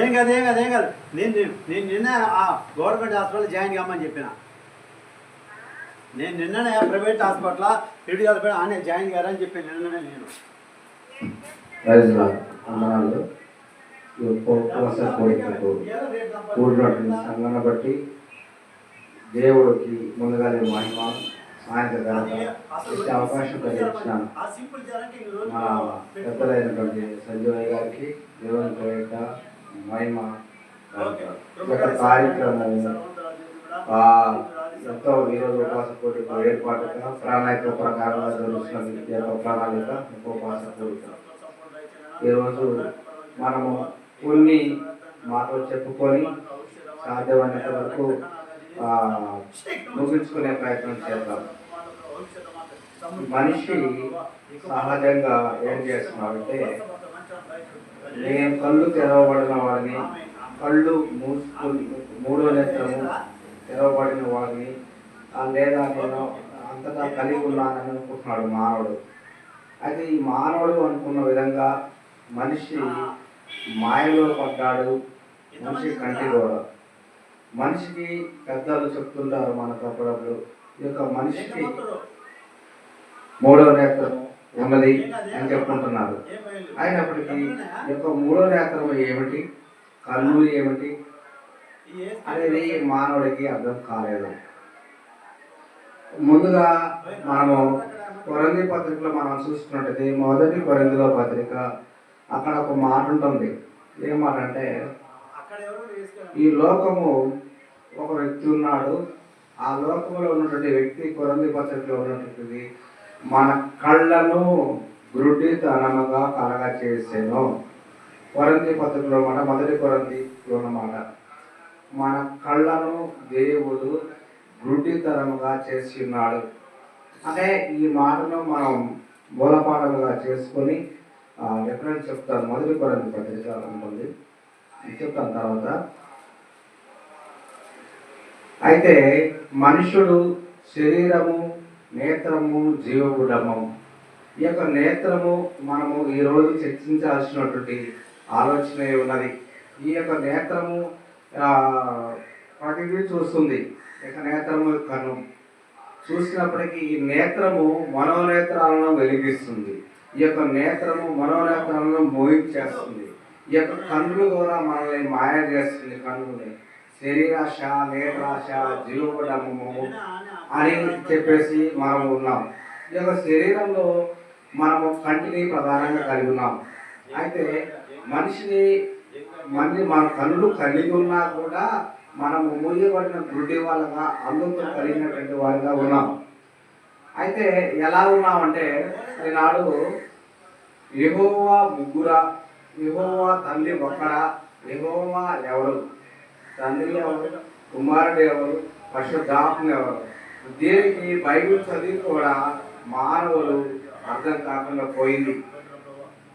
ఏం కాదు ఏం కాదు ఏం కాదు. నేను నేను నిన్న ఆ గవర్నమెంట్ హాస్పిటల్ జాయిన్ కామని చెప్పిన. నేను నిన్ననే ప్రైవేట్ హాస్పిటల్ ఇటు హాస్పిటల్ ఆనే జాయిన్ కారని చెప్పి నిన్ననే నేను. కోరికలకు కూడినటువంటి సంఘాన్ని బట్టి దేవుడికి ముందుగానే మహిమ ఇచ్చే అవకాశం కలిగించినాను. మా పెద్దలైనటువంటి సంజయ్ గారికి దేవుని కోరిక మహిమ యొక్క కార్యక్రమం ఎంతో ఈరోజు ఉపవాస కోరిక ఏర్పాటుగా ప్రణాళిక ప్రకారంగా జరుగుతున్న యొక్క ప్రణాళిక ఉపవాస ఈరోజు మనము కొన్ని మాటలు చెప్పుకొని సాధ్యమైనంత వరకు ముగించుకునే ప్రయత్నం చేద్దాం. మనిషి సహజంగా ఏం చేస్తున్నాడంటే నేను కళ్ళు తెరవబడిన వాడిని కళ్ళు మూసుకుని మూడో నేత్రము తెరవబడిన వాడిని ఆ, లేదా నేను అంతటా కలిగి ఉన్నానని అనుకుంటున్నాడు మానవుడు. అయితే ఈ మానవుడు అనుకున్న విధంగా మనిషి మాయలో పడ్డాడు మనిషి కంటి కూడా మనిషికి పెద్దలు చెప్తుంటారు మనకు అప్పుడప్పుడు ఈ యొక్క మనిషికి మూడో నేత్రం ఉన్నది అని చెప్పుకుంటున్నారు. అయినప్పటికీ ఈ యొక్క మూడో నేత్రం ఏమిటి? కళ్ళు ఏమిటి? అనేది మానవుడికి అర్థం కాలేదు. ముందుగా మనము కొరంది పత్రికలో మనం చూసుకున్నట్టయితే మొదటి కొరందిలో పత్రిక అక్కడ ఒక మాట ఉంటుంది. ఏం మాట అంటే ఈ లోకము ఒక వ్యక్తి ఉన్నాడు. ఆ లోకంలో ఉన్నటువంటి వ్యక్తి కొరంది పత్రికలో ఉన్నటువంటిది. మన కళ్ళను గురుడితనముగా కలగ చేసాను. కొరంది పత్రికలో మాట మొదటి కొరందిలో ఉన్నమాట మన కళ్ళను దేవుడు గుడ్డితనముగా చేసి ఉన్నాడు అంటే ఈ మాటను మనం మూలపాఠముగా చేసుకొని డిఫరెంట్ చెప్తాను. మొదటి కొరంది పత్రిక ఉంటుంది ఇది చెప్తాను తర్వాత. అయితే మనుషుడు శరీరము నేత్రము జీవగుడము ఈ యొక్క నేత్రము మనము ఈరోజు చర్చించాల్సినటువంటి ఆలోచన ఉన్నది? ఈ యొక్క నేత్రము ప్రతిదీ చూస్తుంది. ఈ యొక్క నేత్రము కను చూసినప్పటికీ ఈ నేత్రము మనోనేత్రాలను వెలిగిస్తుంది. ఈ యొక్క నేత్రము మనోనేత్రాలను మోహించేస్తుంది. ఈ యొక్క కన్నులు కూడా మనల్ని మాయ చేస్తుంది కన్నుని శరీరాశ నేత్రాశ జీవడము అని చెప్పేసి మనం ఉన్నాం. ఈ యొక్క శరీరంలో మనము కంటిని ప్రధానంగా కలిగి ఉన్నాం. అయితే మనిషిని మళ్ళీ మన కళ్ళు కలిగి ఉన్నా కూడా మనము మూయబడిన గుడ్డి వాళ్ళగా అందుతో కలిగినటువంటి వారిగా ఉన్నాం. అయితే ఎలా ఉన్నామంటే ఈనాడు యెహోవా ముగ్గురా యెహోవా తల్లి ఒక్కడా యెహోవా ఎవరు? తండ్రి ఎవరు కుమారుడు ఎవరు? పశుధాపం ఎవరు? దీనికి బైబిల్ చదివి కూడా మానవులు అర్థం కాకుండా పోయింది.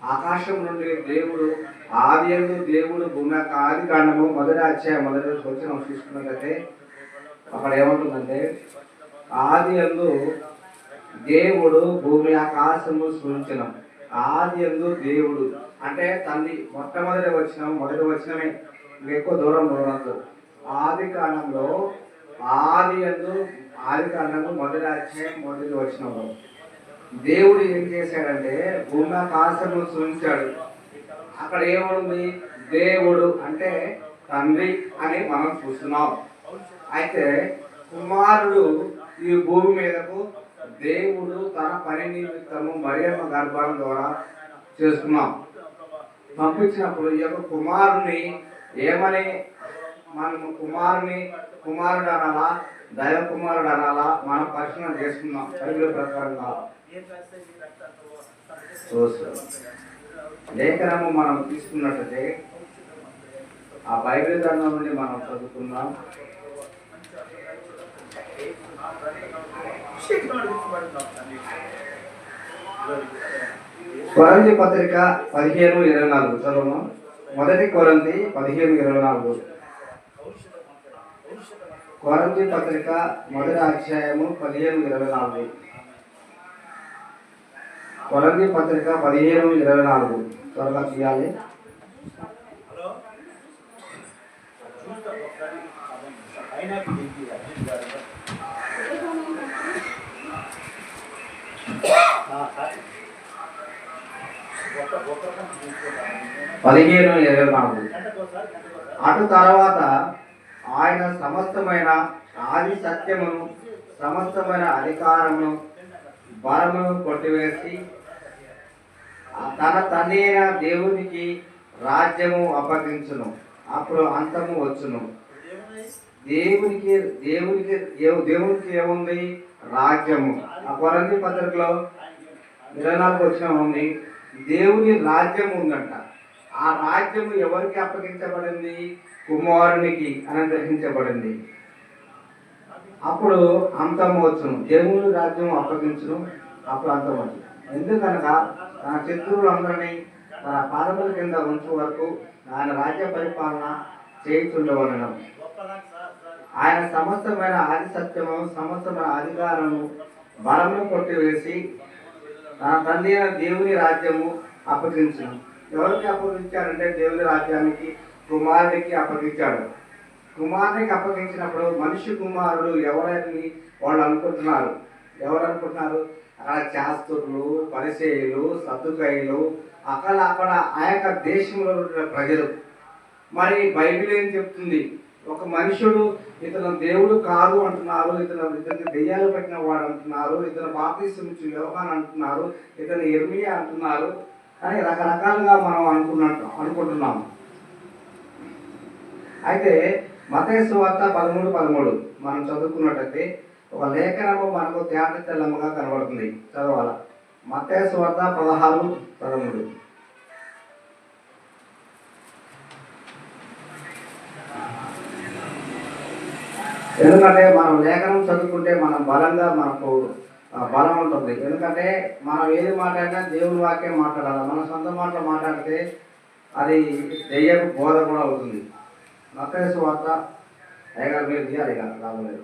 ఆకాశం నుండి దేవుడు ఆది దేవుడు భూమి యొక్క ఆది కాండము మొదటి అధ్యాయం మొదటి వచ్చిన చూసుకున్నట్లయితే అక్కడ ఏముంటుందంటే ఆది ఎందు దేవుడు భూమి ఆకాశము సృష్టించిన ఆది ఎందు దేవుడు. అంటే తల్లి మొట్టమొదటి వచ్చిన మొదటి వచ్చినమే ఇంకా ఎక్కువ దూరం దూరంలో ఆది కాలంలో ఆది ఎందు ఆది కాలంలో మొదటి అధ్యాయం మొదటి వచ్చినప్పుడు దేవుడు ఏం చేశాడంటే భూమి ఆకాశము సృష్టించాడు అక్కడ ఏముంది? దేవుడు అంటే తండ్రి అని మనం చూస్తున్నాం. అయితే కుమారుడు ఈ భూమి మీదకు దేవుడు తన పని నిమిత్తము మరియమ్మ గర్భాల ద్వారా చేస్తున్నాం. పంపించినప్పుడు ఈ యొక్క కుమారుని ఏమని? మనం కుమారుని కుమారుడు అనాలా? దైవ కుమారుడు అనాలా? మనం పరిశీలన చేసుకున్నాం బైబిల్ ప్రకారంగా. లేఖనము మనం తీసుకున్నట్లయితే ఆ బైబిల్ గ్రంథం నుండి మనం చదువుకున్నాం కొరంతి పత్రిక పదిహేను ఇరవై నాలుగు చదువు మొదటి కొరంతి పదిహేను ఇరవై నాలుగు. కొరంతి పత్రిక మొదటి అధ్యాయము పదిహేను ఇరవై నాలుగు. కొరంతి పత్రిక పదిహేను ఇరవై నాలుగు. త్వరగా తీయాలి పదిహేను ఇరవై నాలుగు. అటు తర్వాత ఆయన సమస్తమైన ఆది సత్యమును సమస్తమైన అధికారమును బలమును కొట్టివేసి తన తండ్రి అయిన దేవునికి రాజ్యము అప్పగించును. అప్పుడు అంతము వచ్చును. దేవునికి దేవునికి దేవునికి ఏముంది? రాజ్యము. ఆ కొరంది పత్రికలో ఇరవై నాలుగు వచ్చిన ఉంది. దేవుని రాజ్యం ఉందంట. ఆ రాజ్యము ఎవరికి అప్పగించబడింది? కుమారునికి అనుగ్రహించబడింది. అప్పుడు అంతము దేవుని రాజ్యం అప్పగించడం అప్పుడు అంతం ఎందుకనగా తన శత్రువులందరినీ తన పాదముల కింద ఉంచు వరకు ఆయన రాజ్య పరిపాలన చేయించుండవలనం. ఆయన సమస్తమైన ఆది సత్యము సమస్తమైన అధికారము బలమును కొట్టివేసి తన తండ్రి అయిన దేవుని రాజ్యము అప్పగించును ఎవరికి అప్పగించాడంటే దేవుని రాజ్యానికి కుమారుడికి అప్పగించాడు. కుమారుడికి అప్పగించినప్పుడు మనిషి కుమారుడు ఎవరని వాళ్ళు అనుకుంటున్నారు? ఎవరు అనుకుంటున్నారు? అక్కడ శాస్త్రులు పరిచయులు సత్తుకైలు అక్కడ అక్కడ ఆ యొక్క దేశంలో ఉన్న ప్రజలు. మరి బైబిల్ ఏం చెప్తుంది? ఒక మనుషుడు ఇతను దేవుడు కాదు అంటున్నారు ఇతను ఇతనికి దెయ్యాలు పెట్టిన వాడు అంటున్నారు ఇతను బాప్తీసం ఇచ్చిన వ్యవహారం అంటున్నారు ఇతను ఎర్మియా అంటున్నారు అని రకరకాలుగా మనం అనుకున్నట్టు అనుకుంటున్నాము. అయితే మతేసు వార్త పదమూడు పదమూడు మనం చదువుకున్నట్టయితే ఒక లేఖనము మనకు తేట తెల్లముగా కనబడుతుంది. చదవాల? మతేసు వార్త పదహారు పదమూడు. ఎందుకంటే మనం లేఖనం చదువుకుంటే మనం బలంగా మనకు బలం ఉంటుంది. ఎందుకంటే మనం ఏది మాట్లాడినా దేవుని వాక్యం మాట్లాడాలి. మన సొంత మాటలు మాట్లాడితే అది దెయ్యపు బోధ కూడా అవుతుంది. మతేసు వార్త అయ్యగారు మీరు తీయాలి ఇక రాబోలేదు.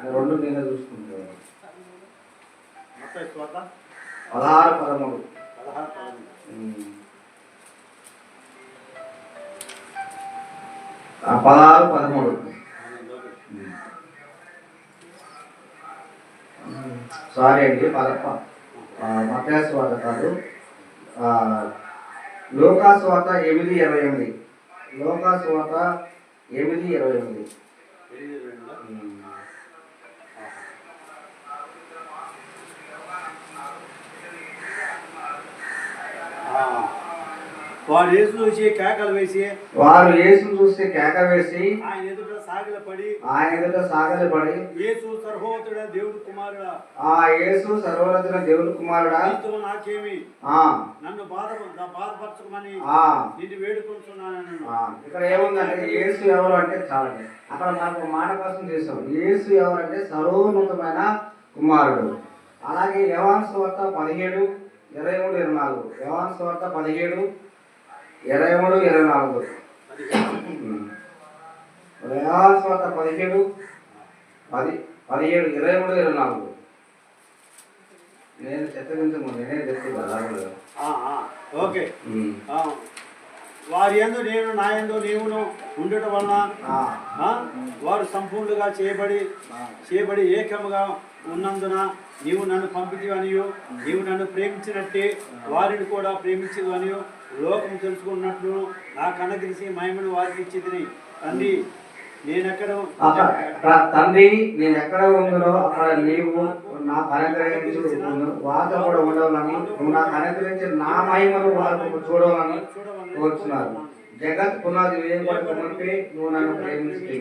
అది రెండు నేనే చూసుకుంటాను పదహారు పదమూడు. పదహారు పదమూడు. సారీ అండి పద మత్యాసు వార్త కాదు. ఆ, లోకాసు వార్త ఎనిమిది ఇరవై ఎనిమిది. లోకాసు వార్త ఎనిమిది. ఇరవై ఎనిమిది ఎనిమిది రెండులా? ఆ. వాడు యేసు చూసి కేకలు వేసి వారు యేసును చూసి కేక వేసి ఆయన ఎదుట సాగిల పడి ఆయన ఎదుట సాగలిపడి యేసు సర్వోతుడ దేవుడు కుమారుడా. ఆ యేసు సర్వరచన దేవుని కుమారుడా. నీతో నాకేమి? ఆ. నన్ను బాధ నా బాధపరచమని ఆ. నిన్ను వేడుకుంటున్నాను ఆ, ఇక్కడ ఏముందంటే యేసు ఎవరు అంటే చాలండి. అక్కడ మనకు ఒక మాట కోసం చేసాం యేసు ఎవరంటే సర్వోన్నతమైన కుమారుడు. అలాగే యవాన్ స్వార్త పదిహేడు ఇరవై మూడు ఇరవై నాలుగు. యవాన్ స్వార్త పదిహేడు ఇరవై మూడు ఇరవై నాలుగు. స్వార్త పదిహేడు పది పదిహేడు ఇరవై మూడు ఇరవై నాలుగు. నేను చెత్తగించము నేనే ఆ, ఓకే. వారి యందు నేను నా యందు నీవును ఉండటం వలన వారు సంపూర్ణంగా చేయబడి చేయబడి ఏకముగా ఉన్నందున నీవు నన్ను పంపించవనియో నీవు నన్ను ప్రేమించినట్టే వారిని కూడా ప్రేమించదు అనియు లోకం తెలుసుకున్నట్లు నా కన్న తెలిసి మహిమను వారికి ఇచ్చింది తండ్రి నేనెక్కడ తండ్రి నేను ఎక్కడ ఉందో అక్కడ నీవు నాకు అనుగ్రహించు వార్త కూడా ఉండవాలని నువ్వు నాకు అనుగ్రహించి నా మహిమను వారు చూడవాలని కోరుచున్నారు జగత్ పునాది వేయబడక నువ్వు నన్ను ప్రేమించి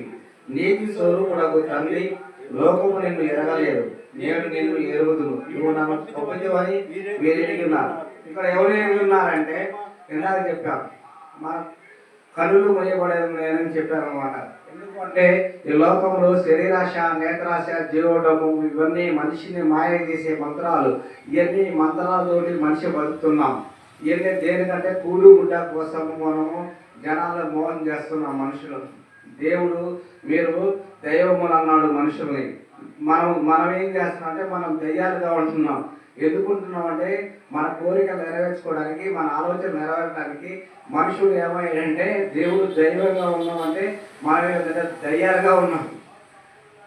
నీతి స్వరూపుడకు తండ్రి లోకము నిన్ను ఎరగలేదు. నేను నిన్ను ఎరుగుదును. నువ్వు నా ఒప్పించవని మీరు ఉన్నారు. ఇక్కడ ఎవరు ఎరిగి ఉన్నారంటే ఇందాక చెప్పాను. కనులు మొయ్యబడేది లేదని చెప్పాను అనమాట ఎందుకంటే ఈ లోకంలో శరీరాశ నేత్రాశ జీవడము ఇవన్నీ మనిషిని మాయ చేసే మంత్రాలు. ఇవన్నీ మంత్రాలతోటి మనిషి బతుకుతున్నాం. ఇవన్నీ దేనికంటే కూడు గుడ్డ కోసం మనము జనాల మోహం చేస్తున్నాం మనుషులు. దేవుడు మీరు దైవములు అన్నాడు మనుషుల్ని. మనం మనం ఏం చేస్తున్నాం అంటే మనం దయ్యాలుగా ఉంటున్నాం ఎందుకుంటున్నాం అంటే మన కోరికలు నెరవేర్చుకోవడానికి మన ఆలోచన నెరవేర్చడానికి మనుషులు ఏమయ్యాడంటే దేవుడు దైవంగా ఉన్నామంటే మనం ఏంటంటే దయ్యాలుగా ఉన్నాం.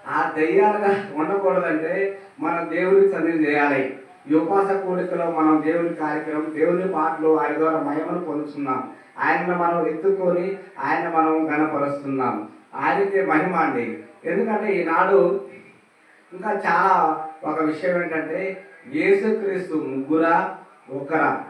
ఆ దయ్యాలుగా ఉండకూడదంటే మన దేవుడికి సన్నిధి చేయాలి. ఈ ఉపాస కోరికలో మనం దేవుని కార్యక్రమం దేవుని పాటలు ఆయన ద్వారా మహిమను పొందుతున్నాం. ఆయనను మనం ఎత్తుకొని ఆయన మనం గణపరుస్తున్నాం ఆయనకే మహిమ అండి. ఎందుకంటే ఈనాడు ఇంకా చాలా ఒక విషయం ఏంటంటే యేసుక్రీస్తు ముగ్గురా ఒకరా.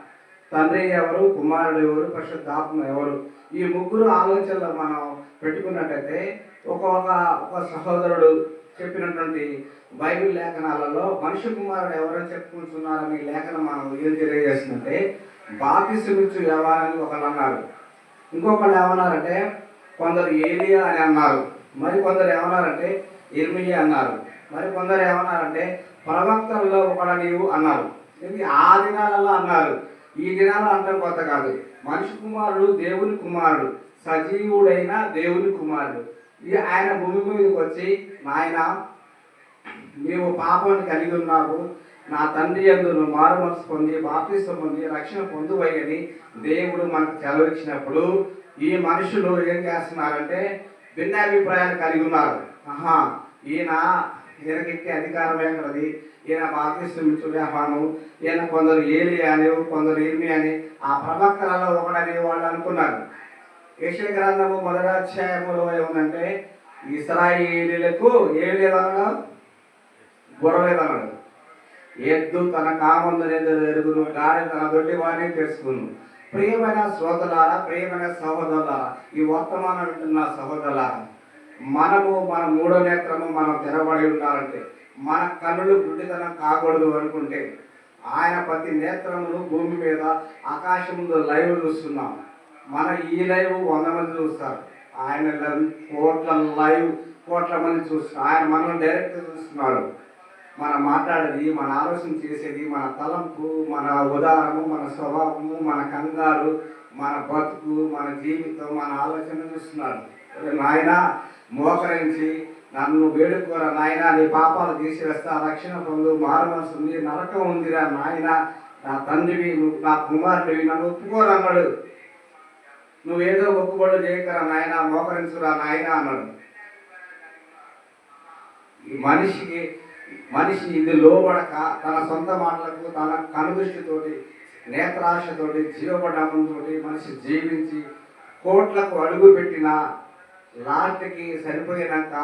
తండ్రి ఎవరు కుమారుడు ఎవరు పరిశుద్ధాత్మ ఎవరు? ఈ ముగ్గురు ఆలోచనలు మనం పెట్టుకున్నట్టయితే ఒక్కొక్క ఒక సహోదరుడు చెప్పినటువంటి బైబిల్ లేఖనాలలో మనుష్య కుమారుడు ఎవరని చెప్పుకుంటున్నారని లేఖనం మనం ఏం తెలియజేస్తుందంటే బాపిసుమిచ్చు వ్యవహారాన్ని ఒకరు అన్నారు. ఇంకొకళ్ళు ఏమన్నారంటే కొందరు ఏలియా అని అన్నారు. మరి కొందరు ఏమన్నారంటే ఇర్మియా అన్నారు. మరి కొందరు ఏమన్నారంటే ప్రవక్తల్లో ఒకడ నీవు అన్నారు. ఇది ఆ దినాలలో అన్నారు. ఈ దినాలు అంటాం కొత్త కాదు. మనిషి కుమారుడు దేవుని కుమారుడు. సజీవుడైన దేవుని కుమారుడు. ఇది ఆయన భూమి మీదకి వచ్చి నాయన నీవు పాపాన్ని కలిగి ఉన్నావు. నా తండ్రి యందు మారు మనసు పొంది బాప్తిస్తం పొంది రక్షణ పొందువయ్యని దేవుడు మనకు సెలవిచ్చినప్పుడు ఈ మనుషులు ఏం చేస్తున్నారంటే భిన్నాభిప్రాయాలు కలిగి ఉన్నారు. ఆహా ఈయన ఈయనకెక్కే అధికారమే ఎక్కడది ఈయన బాప్తిసం ఇచ్చు వ్యాపారం ఈయన కొందరు ఏలి అని కొందరు ఏమి అని ఆ ప్రవక్తలలో ఒకడని వాళ్ళు అనుకున్నారు. యశ గ్రంథము మొదటి అధ్యాయములో ఏముందంటే ఇస్రాయేలీలకు ఏ లేదనగా గొడవలేదన్నాడు ఎద్దు తన కామందునేదో ఎరుగును గాడి తన దొడ్డి వారిని తెలుసుకును ప్రియమైన శ్రోతలారా ప్రియమైన సహోదరులారా ఈ వర్తమానం వింటున్న సహోదరులారా మనము మన మూడో నేత్రము మనం తెరబడి ఉండాలంటే మన కన్నులు గుడ్డితనం కాకూడదు అనుకుంటే ఆయన ప్రతి నేత్రమును భూమి మీద ఆకాశంలో లైవ్ చూస్తున్నాం. మన ఈ లైవ్ వంద మంది చూస్తారు. ఆయన కోట్ల లైవ్ కోట్ల మంది చూస్తున్నారు. ఆయన మనం డైరెక్ట్ చూస్తున్నాడు. మనం మాట్లాడేది మన ఆలోచన చేసేది మన తలంపు మన ఉదాహరణము మన స్వభావము మన కంగారు మన బతుకు మన జీవితం మన ఆలోచన చూస్తున్నాడు. నాయన మోకరించి నన్ను వేడుకోరా నాయన నీ పాపాలు తీసివేస్తా రక్షణ పొందు మారు ఉంది నరకం ఉందిరా నాయన. నా తండ్రివి నా కుమారుడివి నన్ను ఒప్పుకోరన్నాడు. నువ్వేదో మొక్కుబడులు చేయకరా నాయన మోకరించురా నాయన అన్నాడు. ఈ మనిషికి మనిషి ఇది లోబడక తన సొంత మాటలకు తన కనుదృష్టితోటి నేత్రాశతోటి జీవపడమంతో మనిషి జీవించి కోట్లకు అడుగు పెట్టిన లాస్ట్కి సరిపోయినాక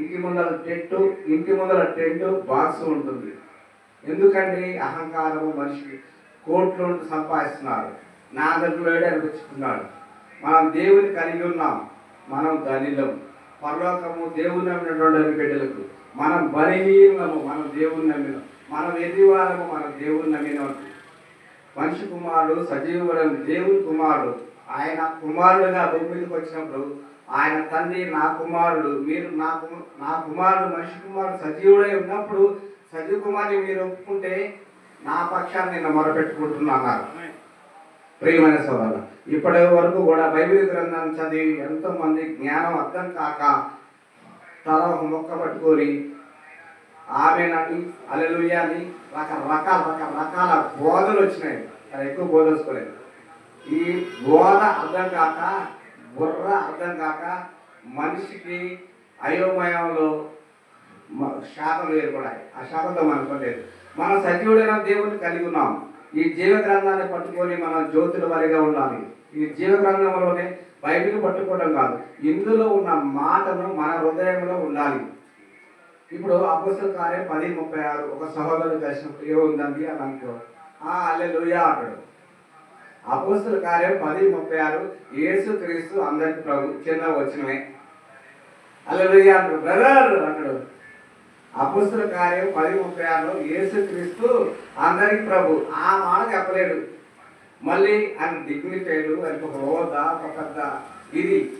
ఇంటి ముందర టెంటు ఇంటి ముందర టెంట్ బాక్స్ ఉంటుంది. ఎందుకండి అహంకారము మనిషి కోట్లు సంపాదిస్తున్నారు నా దగ్గర అనిపించుకున్నాడు. మనం దేవుని కలిగి ఉన్నాం. మనం ధనిలం పరలోకము దేవుని నమ్మినటువంటి బిడ్డలకు మనం బలహీనము మనం దేవుని నమ్మిన మనం ఎదివారము మనం దేవుని నమ్మిన మనిషి కుమారుడు సజీవులను దేవుని కుమారుడు ఆయన కుమారుడుగా భూమి మీదకి వచ్చినప్పుడు ఆయన తండ్రి నా కుమారుడు మీరు నా కుమ- నా కుమారుడు మనిషి కుమారుడు సజీవుడై ఉన్నప్పుడు సజీవ కుమారుని మీరు ఒప్పుకుంటే నా పక్షాన్ని నేను మొరపెట్టుకుంటున్నాను ప్రియమైన సోదరు ఇప్పటి వరకు కూడా బైబిల్ గ్రంథాన్ని చదివి ఎంతోమంది జ్ఞానం అర్థం కాక తల ఒక మొక్క పట్టుకొని ఆమెనని అలెలుయ్యని రకరకాల రకరకాల బోధలు వచ్చినాయి. అది ఎక్కువ బోధించుకోలేదు ఈ బోధ అర్థం కాక బుర్ర అర్థం కాక మనిషికి అయోమయంలో శాఖలు ఏర్పడాయి. ఆ శాఖతో మనకు లేదు. మనం సజీవుడైన దేవుడిని కలిగి ఉన్నాం. ఈ జీవ గ్రంథాన్ని పట్టుకొని మనం జ్యోతుల వారిగా ఉండాలి. ఈ జీవ గ్రంథంలోనే బయటకు పట్టుకోవడం కాదు ఇందులో ఉన్న మాటను మన హృదయంలో ఉండాలి. ఇప్పుడు అపస్తుల కార్యం పది ముప్పై ఆరు ఒక సహోదరు కలిసినప్పుడు ఏముందండి అని అనుకో ఆ అల్లెలుయా అంటాడు. అపస్తుల కార్యం పది ముప్పై ఆరు ఏసు క్రీస్తు అందరికి ప్రభు చిన్న వచ్చినవే అల్లెలుయా అంటాడు. బ్రదర్ అంటాడు. అపుస్తుల కార్యం పది ముప్పై ఆరులో యేసు క్రీస్తు అందరికి ప్రభు. ఆ మాట చెప్పలేడు. మళ్ళీ ఆయన డిగ్నిఫైడ్ ఆయనకు ఒక హోదా ఒక పెద్ద ఇది.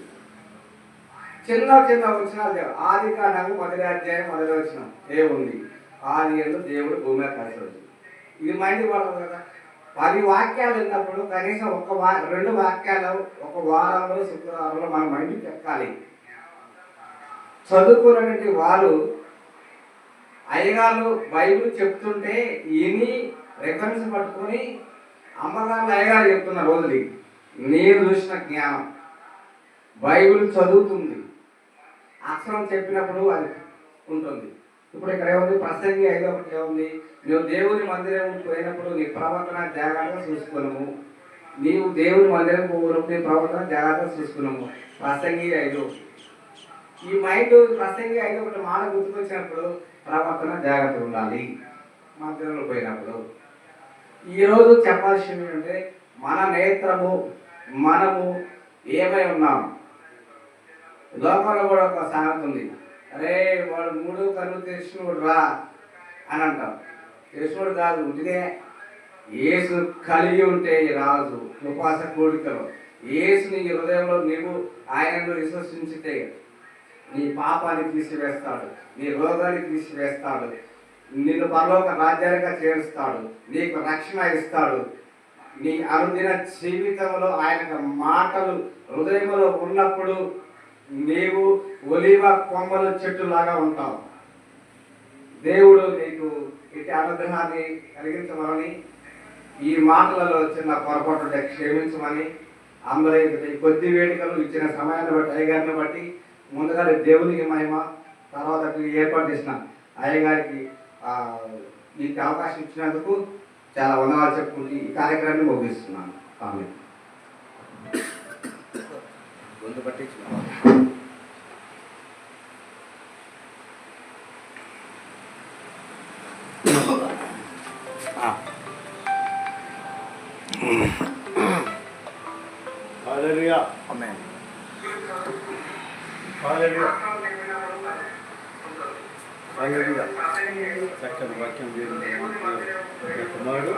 చిన్న చిన్న వచ్చినాలు లేవు. ఆది కాండము మొదటి అధ్యాయం మొదటి వచ్చిన ఏముంది? ఆది ఏళ్ళు దేవుడు భూమి మీద కలిసి ఇది మైండ్ పడదు కదా. పది వాక్యాలు విన్నప్పుడు కనీసం ఒక వా రెండు వాక్యాలు ఒక వారంలో శుక్రవారంలో మన మైండ్ చెప్పాలి చదువుకున్నటువంటి వారు అయ్యగారు బైబిల్ చెప్తుంటే ఇని రెఫరెన్స్ పట్టుకొని అమ్మగారు అయ్యగారు చెప్తున్న రోజులు నేను చూసిన జ్ఞానం. బైబిల్ చదువుతుంది. అక్షరం చెప్పినప్పుడు అది ఉంటుంది. ఇప్పుడు ఇక్కడ ఏముంది? ప్రసంగి ఐదో ఒకటి ఏముంది? నువ్వు దేవుని మందిరం పోయినప్పుడు నీ ప్రవర్తన జాగ్రత్తగా చూసుకున్నాము నీవు దేవుని మందిరం పోయినప్పుడు నీ ప్రవర్తన జాగ్రత్తగా చూసుకున్నాము ప్రసంగి ఐదు. ఈ మైండ్ ప్రసంగి ఐదు ఒకటి మాట గుర్తుకొచ్చినప్పుడు ప్రవర్తన జాగ్రత్తగా ఉండాలి. మధ్యలో పోయినప్పుడు. ఈరోజు చెప్పాల్సింది ఏంటంటే మన నేత్రము మనము ఏమై ఉన్నాము లోపల కూడా ఒక సామెత ఉంది. అరే వాడు మూడు కళ్ళు తెలిసినోడు రా అని అంటాం. తెలిసినోడు కాదు ఉంటేనే ఏసు కలిగి ఉంటే రాజు ఉపాస కోరికలు. ఏసుని హృదయంలో నీవు ఆయనను విశ్వసించితే నీ పాపాన్ని తీసివేస్తాడు నీ రోగాన్ని తీసివేస్తాడు నిన్ను పరలోక రాజ్యాలుగా చేరుస్తాడు నీకు రక్షణ ఇస్తాడు. నీ అనుదిన జీవితంలో ఆయన మాటలు హృదయంలో ఉన్నప్పుడు నీవు ఒలివ కొమ్మల చెట్టులాగా ఉంటావు. దేవుడు నీకు ఇటు అనుగ్రహాన్ని కలిగించమని ఈ మాటలలో చిన్న పొరపాటు ఉంటే క్షమించమని అందరి ఈ కొద్ది వేడుకలు ఇచ్చిన సమయాన్ని బట్టి అయ్యగారిని బట్టి ముందుగా దేవునికి మహిమ తర్వాత ఏర్పాటు చేసిన అయ్యగారికి ఆ, మీకు అవకాశం ఇచ్చినందుకు చాలా వందనాలు చెప్పుకుంటూ ఈ కార్యక్రమాన్ని ముగిస్తున్నాను. ఆమె. గొంతు పట్టించుకున్నాను చక్కని వాక్యం చేయడం కుమారుడు